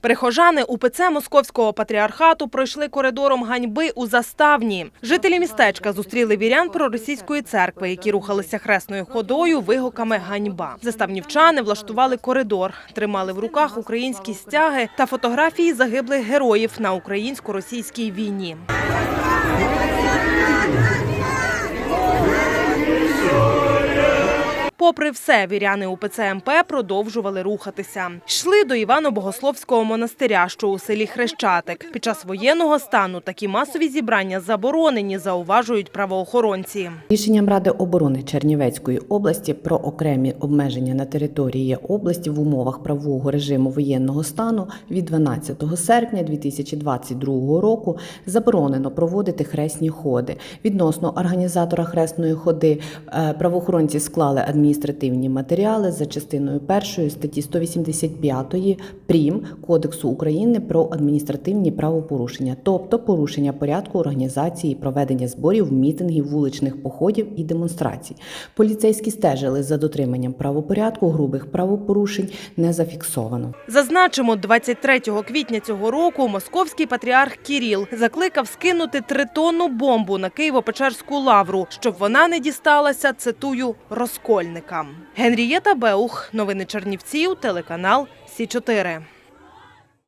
Прихожани УПЦ Московського патріархату пройшли коридором ганьби у заставні. Жителі містечка зустріли вірян проросійської церкви, які рухалися хресною ходою вигуками ганьба. Заставнівчани влаштували коридор, тримали в руках українські стяги та фотографії загиблих героїв на українсько-російській війні. Попри все, віряни УПЦ МП продовжували рухатися. Йшли до Івано-Богословського монастиря, що у селі Хрещатик. Під час воєнного стану такі масові зібрання заборонені, зауважують правоохоронці. Рішенням Ради оборони Чернівецької області про окремі обмеження на території області в умовах правового режиму воєнного стану від 12 серпня 2022 року заборонено проводити хресні ходи. Відносно організатора хресної ходи е, правоохоронці склали адміністративні матеріали за частиною першої статті 185 прим. Кодексу України про адміністративні правопорушення, тобто порушення порядку організації проведення зборів, мітингів, вуличних походів і демонстрацій. Поліцейські стежили за дотриманням правопорядку, грубих правопорушень не зафіксовано. Зазначимо, 23 квітня цього року московський патріарх Кіріл закликав скинути тритонну бомбу на Києво-Печерську лавру, щоб вона не дісталася, цитую, розкольникам. Генрієта Беух, новини Чернівців, телеканал Сі 4